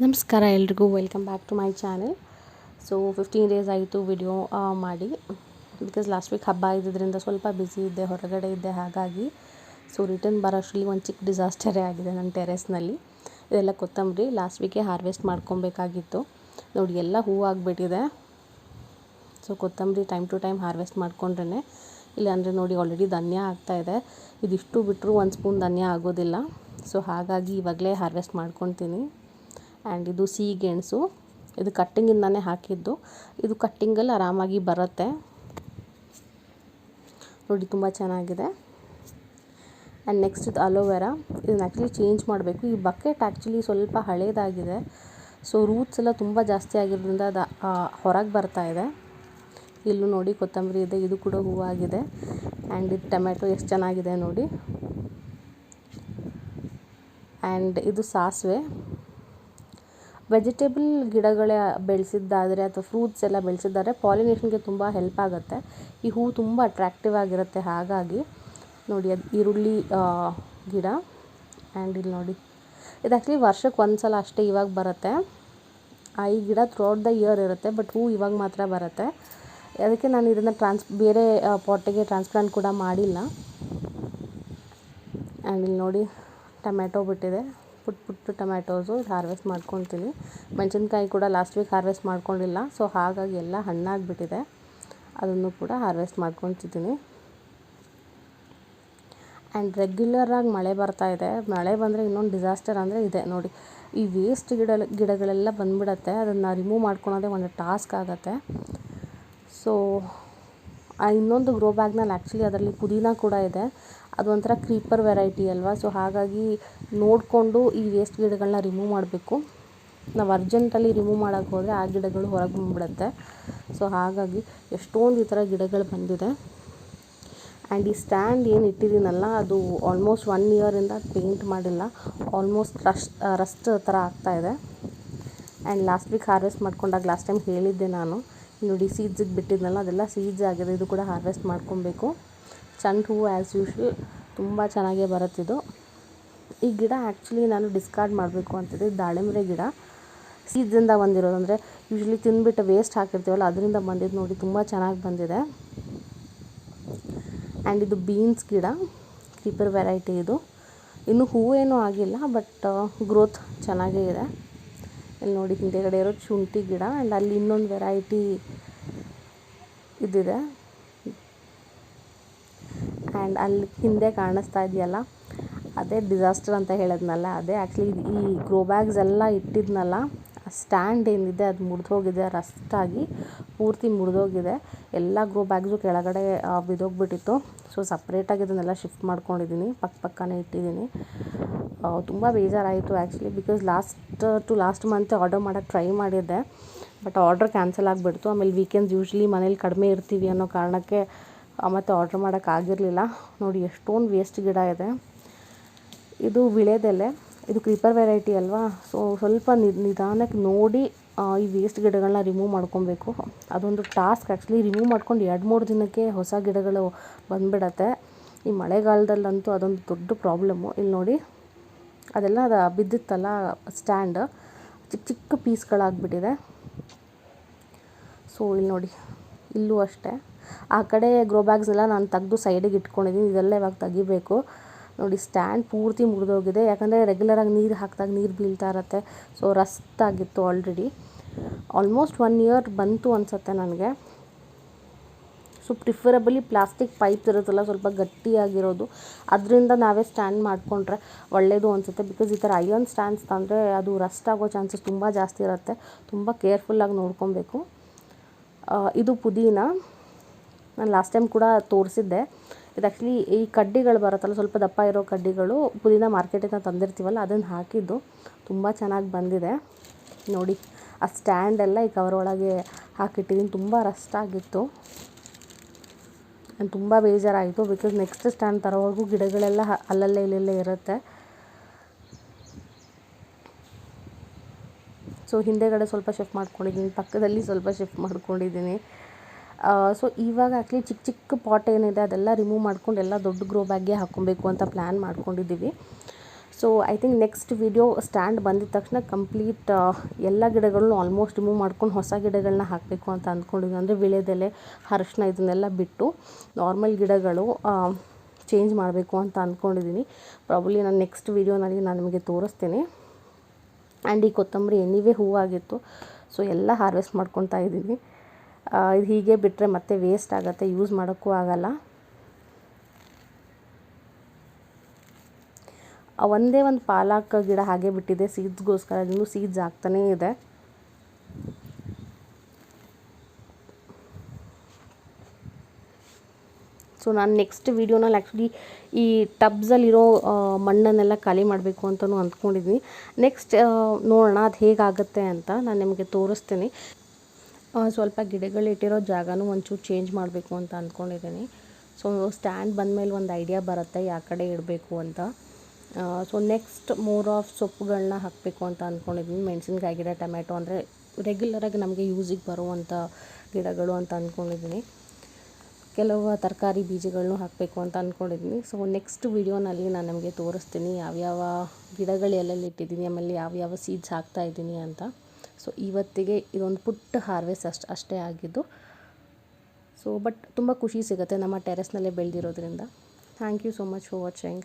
ನಮಸ್ಕಾರ ಎಲ್ರಿಗೂ welcome back to my channel so fifteen days ಆಯಿತು ವಿಡಿಯೋ ಮಾಡಿ. ಬಿಕಾಸ್ ಲಾಸ್ಟ್ ವೀಕ್ ಹಬ್ಬ ಇದ್ದಿದ್ದರಿಂದ ಸ್ವಲ್ಪ ಬ್ಯುಸಿ ಇದ್ದೆ, ಹೊರಗಡೆ ಇದ್ದೆ, ಹಾಗಾಗಿ. ಸೊ ರಿಟರ್ನ್ ಬರೋಷ್ಟರಲ್ಲಿ ಒಂದು ಚಿಕ್ಕ ಡಿಸಾಸ್ಟರೇ ಆಗಿದೆ ನನ್ನ ಟೆರೆಸ್ನಲ್ಲಿ ಇದೆಲ್ಲ ಕೊತ್ತಂಬರಿ ಲಾಸ್ಟ್ ವೀಕೆ ಹಾರ್ವೆಸ್ಟ್ ಮಾಡ್ಕೊಬೇಕಾಗಿತ್ತು. ನೋಡಿ, ಎಲ್ಲ ಹೂವು ಆಗಿಬಿಟ್ಟಿದೆ. ಸೊ ಕೊತ್ತಂಬರಿ ಟೈಮ್ ಟು ಟೈಮ್ ಹಾರ್ವೆಸ್ಟ್ ಮಾಡ್ಕೊಂಡ್ರೆ ಇಲ್ಲಾಂದರೆ ನೋಡಿ ಆಲ್ರೆಡಿ ಧನ್ಯ ಆಗ್ತಾಯಿದೆ ಇದಿಷ್ಟು ಬಿಟ್ಟರು ಒಂದು ಸ್ಪೂನ್ ಧನ್ಯ ಆಗೋದಿಲ್ಲ. ಸೊ ಹಾಗಾಗಿ ಇವಾಗಲೇ ಹಾರ್ವೆಸ್ಟ್ ಮಾಡ್ಕೊತೀನಿ. ಆ್ಯಂಡ್ ಇದು ಸಿಹಿ ಗೆಣಸು. ಇದು ಕಟ್ಟಿಂಗಿಂದನೇ ಹಾಕಿದ್ದು. ಇದು ಕಟ್ಟಿಂಗಲ್ಲಿ ಆರಾಮಾಗಿ ಬರುತ್ತೆ. ನೋಡಿ, ತುಂಬ ಚೆನ್ನಾಗಿದೆ. ಆ್ಯಂಡ್ ನೆಕ್ಸ್ಟ್ ಇದು ಅಲೋವೆರಾ. ಇದನ್ನ ಆ್ಯಕ್ಚುಲಿ ಚೇಂಜ್ ಮಾಡಬೇಕು. ಈ ಬಕೆಟ್ ಆ್ಯಕ್ಚುಲಿ ಸ್ವಲ್ಪ ಹಳೇದಾಗಿದೆ. ಸೊ ರೂಟ್ಸ್ ಎಲ್ಲ ತುಂಬ ಜಾಸ್ತಿ ಆಗಿರೋದ್ರಿಂದ ಅದು ಹೊರಗೆ ಬರ್ತಾ ಇದೆ. ಇಲ್ಲೂ ನೋಡಿ ಕೊತ್ತಂಬರಿ ಇದೆ. ಇದು ಕೂಡ ಹೂವಾಗಿದೆ. ಆ್ಯಂಡ್ ಇದು ಟೊಮೆಟೊ ಎಷ್ಟು ಚೆನ್ನಾಗಿದೆ ನೋಡಿ. ಆ್ಯಂಡ್ ಇದು ಸಾಸಿವೆ. ವೆಜಿಟೇಬಲ್ ಗಿಡಗಳ ಬೆಳೆಸಿದ್ದಾದರೆ ಅಥವಾ ಫ್ರೂಟ್ಸ್ ಎಲ್ಲ ಬೆಳೆಸಿದ್ದಾರೆ ಪಾಲಿನೇಷನ್ಗೆ ತುಂಬ ಹೆಲ್ಪ್ ಆಗುತ್ತೆ. ಈ ಹೂ ತುಂಬ ಅಟ್ರಾಕ್ಟಿವ್ ಆಗಿರುತ್ತೆ, ಹಾಗಾಗಿ ನೋಡಿ ಅದು ಈರುಳ್ಳಿ ಗಿಡ. ಆ್ಯಂಡ್ ಇಲ್ಲಿ ನೋಡಿ, ಇದು ಆ್ಯಕ್ಚುಲಿ ವರ್ಷಕ್ಕೆ ಒಂದು ಸಲ ಅಷ್ಟೇ ಇವಾಗ ಬರುತ್ತೆ. ಈ ಗಿಡ ಥ್ರೂಔಟ್ ದ ಇಯರ್ ಇರುತ್ತೆ ಬಟ್ ಹೂ ಇವಾಗ ಮಾತ್ರ ಬರುತ್ತೆ. ಅದಕ್ಕೆ ನಾನು ಇದನ್ನು ಟ್ರಾನ್ಸ್ ಬೇರೆ ಪಾಟಿಗೆ ಟ್ರಾನ್ಸ್ಪ್ಲಾಂಟ್ ಕೂಡ ಮಾಡಿಲ್ಲ. ಆ್ಯಂಡ್ ಇಲ್ಲಿ ನೋಡಿ ಟೊಮೆಟೊ ಬಿಟ್ಟಿದೆ. ಪುಟ್ ಟೊಮ್ಯಾಟೋಸು ಹಾರ್ವೆಸ್ಟ್ ಮಾಡ್ಕೊತೀನಿ ಮೆಣಸಿನ್ಕಾಯಿ ಕೂಡ ಲಾಸ್ಟ್ ವೀಕ್ ಹಾರ್ವೆಸ್ಟ್ ಮಾಡ್ಕೊಂಡಿಲ್ಲ ಸೊ ಹಾಗಾಗಿ ಎಲ್ಲ ಹಣ್ಣಾಗಿಬಿಟ್ಟಿದೆ. ಅದನ್ನು ಕೂಡ ಹಾರ್ವೆಸ್ಟ್ ಮಾಡ್ಕೊತಿದ್ದೀನಿ ಆ್ಯಂಡ್ ರೆಗ್ಯುಲರಾಗಿ ಮಳೆ ಬರ್ತಾ ಇದೆ. ಮಳೆ ಬಂದರೆ ಇನ್ನೊಂದು ಡಿಸಾಸ್ಟರ್ ಅಂದರೆ ಇದೆ. ನೋಡಿ, ಈ ವೇಸ್ಟ್ ಗಿಡ ಗಿಡಗಳೆಲ್ಲ ಬಂದ್ಬಿಡತ್ತೆ. ಅದನ್ನು ರಿಮೂವ್ ಮಾಡ್ಕೊಳೋದೇ ಒಂದು ಟಾಸ್ಕ್ ಆಗುತ್ತೆ. ಸೊ ಇನ್ನೊಂದು ಗ್ರೋ ಬ್ಯಾಗ್ನಲ್ಲಿ ಆ್ಯಕ್ಚುಲಿ ಅದರಲ್ಲಿ ಪುದೀನ ಕೂಡ ಇದೆ. ಅದು ಒಂಥರ ಕ್ರೀಪರ್ ವೆರೈಟಿ ಅಲ್ವಾ? ಸೊ ಹಾಗಾಗಿ ನೋಡಿಕೊಂಡು ಈ ವೇಸ್ಟ್ ಗಿಡಗಳನ್ನ ರಿಮೂವ್ ಮಾಡಬೇಕು. ನಾವು ಅರ್ಜೆಂಟಲ್ಲಿ ರಿಮೂವ್ ಮಾಡೋಕ್ಕೆ ಹೋದರೆ ಆ ಗಿಡಗಳು ಹೊರಗೆ ಬಂದ್ಬಿಡುತ್ತೆ. ಸೊ ಹಾಗಾಗಿ ಎಷ್ಟೊಂದು ಈ ಥರ ಗಿಡಗಳು ಬಂದಿದೆ. ಆ್ಯಂಡ್ ಈ ಸ್ಟ್ಯಾಂಡ್ ಏನು ಇಟ್ಟಿದ್ದೀನಲ್ಲ, ಅದು ಆಲ್ಮೋಸ್ಟ್ ಒನ್ ಇಯರಿಂದ ಪೇಂಟ್ ಮಾಡಿಲ್ಲ. ಆಲ್ಮೋಸ್ಟ್ ರಸ್ಟ್ ರಸ್ಟ್ ಥರ ಆಗ್ತಾಯಿದೆ ಆ್ಯಂಡ್ ಲಾಸ್ಟ್ ವೀಕ್ ಹಾರ್ವೆಸ್ಟ್ ಮಾಡ್ಕೊಂಡಾಗ ಲಾಸ್ಟ್ ಟೈಮ್ ಹೇಳಿದ್ದೆ ನಾನು. ನೋಡಿ ಸೀಡ್ಸಿಗೆ ಬಿಟ್ಟಿದ್ನಲ್ಲ, ಅದೆಲ್ಲ ಸೀಡ್ಸ್ ಆಗಿದೆ, ಇದು ಕೂಡ ಹಾರ್ವೆಸ್ಟ್ ಮಾಡ್ಕೊಬೇಕು. ಚೆಂಡು ಹೂವು ಆ್ಯಸ್ ಯೂಶ್ವಲ್ ತುಂಬ ಚೆನ್ನಾಗೇ ಬರುತ್ತಿದ್ದು ಈ ಗಿಡ ಆ್ಯಕ್ಚುಲಿ ನಾನು ಡಿಸ್ಕಾರ್ಡ್ ಮಾಡಬೇಕು ಅಂತಿದ್ದೆ ದಾಳಿಂಬೆ ಗಿಡ. ಸೀಡ್ಸಿಂದ ಬಂದಿರೋದು ಅಂದರೆ ಯೂಶ್ವಲಿ ತಿಂದುಬಿಟ್ಟು ವೇಸ್ಟ್ ಹಾಕಿರ್ತೀವಲ್ಲ, ಅದರಿಂದ ಬಂದಿದ್ದು ನೋಡಿ ತುಂಬ ಚೆನ್ನಾಗಿ ಬಂದಿದೆ. ಆ್ಯಂಡ್ ಇದು ಬೀನ್ಸ್ ಗಿಡ ಕ್ರೀಪರ್ ವೆರೈಟಿ ಇದು. ಇನ್ನೂ ಹೂವೇನೂ ಆಗಿಲ್ಲ ಬಟ್ ಗ್ರೋತ್ ಚೆನ್ನಾಗೇ ಇದೆ. ಇಲ್ಲಿ ನೋಡಿ ಹಿಂದೆಗಡೆ ಇರೋ ಶುಂಠಿ ಗಿಡ ಆ್ಯಂಡ್ ಅಲ್ಲಿ ಇನ್ನೊಂದು ವೆರೈಟಿ ಇದಿದೆ ಆ್ಯಂಡ್ ಅಲ್ಲಿ ಹಿಂದೆ ಕಾಣಿಸ್ತಾ ಇದೆಯಲ್ಲ, ಅದೇ ಡಿಸಾಸ್ಟರ್ ಅಂತ ಹೇಳಿದ್ನಲ್ಲ, ಅದೇ ಆ್ಯಕ್ಚುಲಿ ಈ ಗ್ರೋ ಬ್ಯಾಗ್ಸ್ ಎಲ್ಲ ಇಟ್ಟಿದ್ನಲ್ಲ ಸ್ಟ್ಯಾಂಡ್ ಏನಿದೆ ಅದು ಮುರಿದೋಗಿದೆ ರಸ್ಟಾಗಿ ಪೂರ್ತಿ ಮುರಿದೋಗಿದೆ ಎಲ್ಲ ಗ್ರೋ ಬ್ಯಾಗ್ಸು ಕೆಳಗಡೆ ಬಿದ್ದೋಗ್ಬಿಟ್ಟಿತ್ತು. ಸೊ ಸಪ್ರೇಟಾಗಿ ಇದನ್ನೆಲ್ಲ ಶಿಫ್ಟ್ ಮಾಡ್ಕೊಂಡಿದ್ದೀನಿ ಪಕ್ಕ ಪಕ್ಕನೇ ಇಟ್ಟಿದ್ದೀನಿ ತುಂಬ ಬೇಜಾರಾಯಿತು actually because last two last month order ಮಾಡೋಕ್ಕೆ ಟ್ರೈ ಮಾಡಿದ್ದೆ. ಬಟ್ ಆರ್ಡ್ರ್ ಕ್ಯಾನ್ಸಲ್ ಆಗಿಬಿಡ್ತು. ಆಮೇಲೆ ವೀಕೆಂಡ್ಸ್ ಯೂಶ್ವಲಿ ಮನೇಲಿ ಕಡಿಮೆ ಇರ್ತೀವಿ ಅನ್ನೋ ಕಾರಣಕ್ಕೆ ಮತ್ತು ಆರ್ಡ್ರ್ ಮಾಡೋಕ್ಕಾಗಿರಲಿಲ್ಲ ನೋಡಿ ಎಷ್ಟೊಂದು ವೇಸ್ಟ್ ಗಿಡ ಇದೆ. ಇದು ವಿಳೆದೆಲೆ. ಇದು ಕ್ರೀಪರ್ ವೆರೈಟಿ ಅಲ್ವಾ? ಸೊ ಸ್ವಲ್ಪ ನಿಧಾನಕ್ಕೆ ನೋಡಿ ಈ ವೇಸ್ಟ್ ಗಿಡಗಳನ್ನ ರಿಮೂವ್ ಮಾಡ್ಕೊಬೇಕು. ಅದೊಂದು ಟಾಸ್ಕ್ ಆ್ಯಕ್ಚುಲಿ ರಿಮೂವ್ ಮಾಡ್ಕೊಂಡು ಎರಡು ಮೂರು ದಿನಕ್ಕೆ ಹೊಸ ಗಿಡಗಳು ಬಂದುಬಿಡತ್ತೆ. ಈ ಮಳೆಗಾಲದಲ್ಲಂತೂ ಅದೊಂದು ದೊಡ್ಡ ಪ್ರಾಬ್ಲಮ್ಮು ಇಲ್ಲಿ ನೋಡಿ ಅದೆಲ್ಲ ಅದು ಬಿದ್ದಿತ್ತಲ್ಲ ಸ್ಟ್ಯಾಂಡ್. ಚಿಕ್ಕ ಚಿಕ್ಕ ಪೀಸ್ಗಳಾಗ್ಬಿಟ್ಟಿದೆ. ಸೊ ಇಲ್ಲಿ ನೋಡಿ, ಇಲ್ಲೂ ಅಷ್ಟೇ. ಆ ಕಡೆ ಗ್ರೋ ಬ್ಯಾಗ್ಸ್ ಎಲ್ಲ ನಾನು ತೆಗೆದು ಸೈಡಿಗೆ ಇಟ್ಕೊಂಡಿದ್ದೀನಿ ಇದೆಲ್ಲ ಇವಾಗ ತೆಗಿಬೇಕು. ನೋಡಿ ಸ್ಟ್ಯಾಂಡ್ ಪೂರ್ತಿ ಮುರಿದೋಗಿದೆ. ಯಾಕಂದರೆ ರೆಗ್ಯುಲರಾಗಿ ನೀರು ಹಾಕಿದಾಗ ನೀರು ಬೀಳ್ತಾ ಇರತ್ತೆ. ಸೊ ರಸ್ತಾಗಿತ್ತು ಆಲ್ರೆಡಿ ಆಲ್ಮೋಸ್ಟ್ ಒನ್ ಇಯರ್ ಬಂತು ಅನಿಸುತ್ತೆ ನನಗೆ. ಸೊ ಪ್ರಿಫರಬಲಿ ಪ್ಲಾಸ್ಟಿಕ್ ಪೈಪ್ ಇರುತ್ತಲ್ಲ, ಸ್ವಲ್ಪ ಗಟ್ಟಿಯಾಗಿರೋದು. ಅದರಿಂದ ನಾವೇ ಸ್ಟ್ಯಾಂಡ್ ಮಾಡಿಕೊಂಡ್ರೆ ಒಳ್ಳೆಯದು ಅನಿಸುತ್ತೆ. ಬಿಕಾಸ್ ಈ ಥರ ಐರನ್ ಸ್ಟ್ಯಾಂಡ್ಸ್ ತಂದರೆ ಅದು ರಸ್ಟ್ ಆಗೋ ಚಾನ್ಸಸ್ ತುಂಬ ಜಾಸ್ತಿ ಇರುತ್ತೆ. ತುಂಬ ಕೇರ್ಫುಲ್ಲಾಗಿ ನೋಡ್ಕೊಬೇಕು. ಇದು ಪುದೀನ. ನಾನು ಲಾಸ್ಟ್ ಟೈಮ್ ಕೂಡ ತೋರಿಸಿದ್ದೆ. ಇದು ಆ್ಯಕ್ಚುಲಿ ಈ ಕಡ್ಡಿಗಳು ಬರುತ್ತಲ್ಲ, ಸ್ವಲ್ಪ ದಪ್ಪ ಇರೋ ಕಡ್ಡಿಗಳು, ಪುದೀನ ಮಾರ್ಕೆಟಿಂದ ತಂದಿರ್ತೀವಲ್ಲ, ಅದನ್ನು ಹಾಕಿದ್ದು ತುಂಬ ಚೆನ್ನಾಗಿ ಬಂದಿದೆ. ನೋಡಿ, ಆ ಸ್ಟ್ಯಾಂಡೆಲ್ಲ ಈ ಕವರ್ ಒಳಗೆ ಹಾಕಿಟ್ಟಿದ್ದೀನಿ. ತುಂಬ ರಸ್ಟ್ ಆಗಿತ್ತು. ನಂಗೆ ತುಂಬ ಬೇಜಾರಾಯಿತು ಬಿಕಾಸ್ ನೆಕ್ಸ್ಟ್ ಸ್ಟ್ಯಾಂಡ್ ತರೋವರೆಗೂ ಗಿಡಗಳೆಲ್ಲ ಅಲ್ಲಲ್ಲೇ, ಇಲ್ಲೆಲ್ಲೇ ಇರುತ್ತೆ. ಸೊ ಹಿಂದೆಗಡೆ ಸ್ವಲ್ಪ ಶಿಫ್ಟ್ ಮಾಡ್ಕೊಂಡಿದ್ದೀನಿ, ಪಕ್ಕದಲ್ಲಿ ಸ್ವಲ್ಪ ಶಿಫ್ಟ್ ಮಾಡ್ಕೊಂಡಿದ್ದೀನಿ. ಸೊ ಇವಾಗ ಆ್ಯಕ್ಚುಲಿ ಚಿಕ್ಕ ಚಿಕ್ಕ ಪಾಟ್ ಏನಿದೆ ಅದೆಲ್ಲ ರಿಮೂವ್ ಮಾಡ್ಕೊಂಡು ಎಲ್ಲ ದೊಡ್ಡ ಗ್ರೋ ಬ್ಯಾಗ್ಗೆ ಹಾಕ್ಕೊಬೇಕು ಅಂತ ಪ್ಲ್ಯಾನ್ ಮಾಡ್ಕೊಂಡಿದ್ದೀವಿ. So I think next video stand ಬಂದಿದ ತಕ್ಷಣ ಕಂಪ್ಲೀಟ್ ಎಲ್ಲ ಗಿಡಗಳನ್ನೂ ಆಲ್ಮೋಸ್ಟ್ ರಿಮೂವ್ ಮಾಡ್ಕೊಂಡು ಹೊಸ ಗಿಡಗಳನ್ನ ಹಾಕಬೇಕು ಅಂತ ಅಂದ್ಕೊಂಡಿದ್ವಿ ಅಂದರೆ ವಿಳೆದೆಲೆ ಅರಶಿನ ಇದನ್ನೆಲ್ಲ ಬಿಟ್ಟು ನಾರ್ಮಲ್ ಗಿಡಗಳು ಚೇಂಜ್ ಮಾಡಬೇಕು ಅಂತ ಅಂದ್ಕೊಂಡಿದ್ದೀನಿ ಪ್ರಾಬ್ಲಿ ನಾನು ನೆಕ್ಸ್ಟ್ ವೀಡಿಯೋನಲ್ಲಿ ನಾನು ನಿಮಗೆ ತೋರಿಸ್ತೀನಿ. ಆ್ಯಂಡ್ ಈ ಕೊತ್ತಂಬರಿ ಎನಿವೇ ಹೂವಾಗಿತ್ತು. ಸೊ ಎಲ್ಲ ಹಾರ್ವೆಸ್ಟ್ ಮಾಡ್ಕೊತಾ ಇದ್ದೀನಿ. ಇದು ಹೀಗೆ ಬಿಟ್ಟರೆ ಮತ್ತೆ ವೇಸ್ಟ್ ಆಗುತ್ತೆ ಯೂಸ್ ಮಾಡೋಕ್ಕೂ ಆಗಲ್ಲ. ಆ ಒಂದೇ ಒಂದು ಪಾಲಕ್ ಗಿಡ ಹಾಗೆ ಬಿಟ್ಟಿದೆ ಸೀಡ್ಸ್ಗೋಸ್ಕರ ಇನ್ನೂ ಸೀಡ್ಸ್ ಆಗ್ತಾನೇ ಇದೆ. ಸೊ ನಾನು ನೆಕ್ಸ್ಟ್ ವೀಡಿಯೋನಲ್ಲಿ ಆ್ಯಕ್ಚುಲಿ ಈ ಟಬ್ಸಲ್ಲಿರೋ ಮಣ್ಣನ್ನೆಲ್ಲ ಖಾಲಿ ಮಾಡಬೇಕು ಅಂತಲೂ ಅಂದ್ಕೊಂಡಿದ್ದೀನಿ ನೆಕ್ಸ್ಟ್ ನೋಡೋಣ ಅದು ಹೇಗಾಗುತ್ತೆ ಅಂತ ನಾನು ನಿಮಗೆ ತೋರಿಸ್ತೀನಿ. ಸ್ವಲ್ಪ ಸ್ವಲ್ಪ ಗಿಡಗಳಿಟ್ಟಿರೋ ಜಾಗನೂ ಒಂಚೂರು ಚೇಂಜ್ ಮಾಡಬೇಕು ಅಂತ ಅಂದ್ಕೊಂಡಿದ್ದೀನಿ ಸೊ ಸ್ಟ್ಯಾಂಡ್ ಬಂದಮೇಲೆ ಒಂದು ಐಡಿಯಾ ಬರುತ್ತೆ ಯಾವ ಕಡೆ ಇಡಬೇಕು ಅಂತ. ಸೊ ನೆಕ್ಸ್ಟ್ ಮೋರ್ ಆಫ್ ಸೊಪ್ಪುಗಳನ್ನ ಹಾಕಬೇಕು ಅಂತ ಅಂದ್ಕೊಂಡಿದ್ದೀನಿ ಮೆಣಸಿನ್ಕಾಯಿ ಗಿಡ, ಟೊಮ್ಯಾಟೊ ಅಂದರೆ ರೆಗ್ಯುಲರಾಗಿ ನಮಗೆ ಯೂಸಿಗೆ ಬರುವಂಥ ಗಿಡಗಳು ಅಂತ ಅಂದ್ಕೊಂಡಿದ್ದೀನಿ ಕೆಲವು ತರಕಾರಿ ಬೀಜಗಳನ್ನೂ ಹಾಕಬೇಕು ಅಂತ ಅಂದ್ಕೊಂಡಿದ್ದೀನಿ ಸೊ ನೆಕ್ಸ್ಟ್ ವೀಡಿಯೋನಲ್ಲಿ ನಾನು ನಿಮಗೆ ತೋರಿಸ್ತೀನಿ ಯಾವ್ಯಾವ ಗಿಡಗಳು ಎಲ್ಲೆಲ್ಲಿ ಇಟ್ಟಿದ್ದೀನಿ ಆಮೇಲೆ ಯಾವ್ಯಾವ ಸೀಡ್ಸ್ ಹಾಕ್ತಾ ಇದ್ದೀನಿ ಅಂತ. ಸೊ ಇವತ್ತಿಗೆ ಇದೊಂದು ಪುಟ್ಟ ಹಾರ್ವೆಸ್ಟ್ ಅಷ್ಟು, ಅಷ್ಟೇ ಆಗಿದ್ದು. ಸೊ ಬಟ್ ತುಂಬ ಖುಷಿ ಸಿಗುತ್ತೆ ನಮ್ಮ ಟೆರೆಸ್ನಲ್ಲೇ ಬೆಳೆದಿರೋದ್ರಿಂದ. Thank you so much for watching